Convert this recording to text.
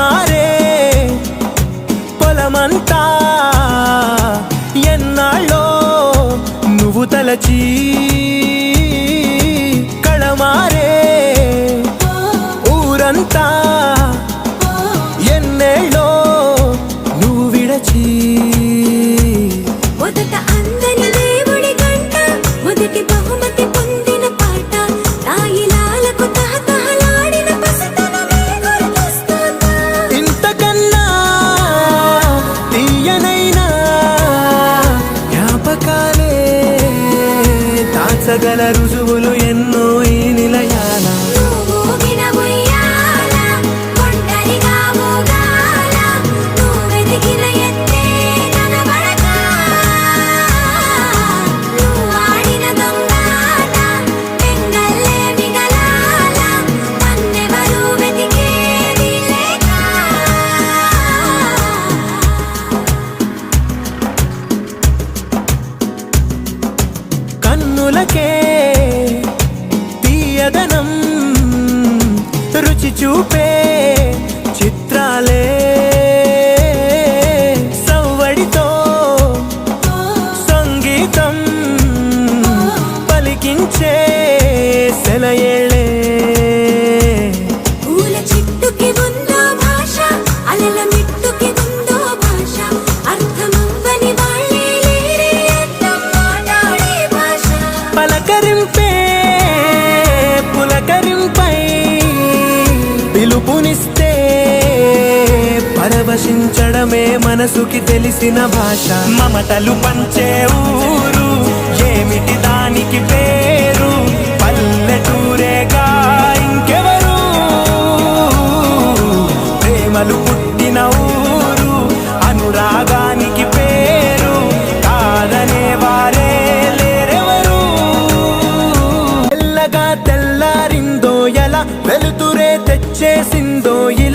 మారే పొలమంతా ఎన్నాళ్ళో నువ్వు తలచీ Dereler uzun పరవశించడమే మనసుకి తెలిసిన భాష మమతలు పంచే ఊరు ఏమిటి దానికి పేరు పల్లెటూరేగా ఇంకెవరు ప్రేమలు పుట్టిన ఊరు అనురాగానికి పేరు కాదనే వారే లేరెవరు తెల్లగా తెల్లారిందో ఎలా వెలుతురే తెచ్చేసిందో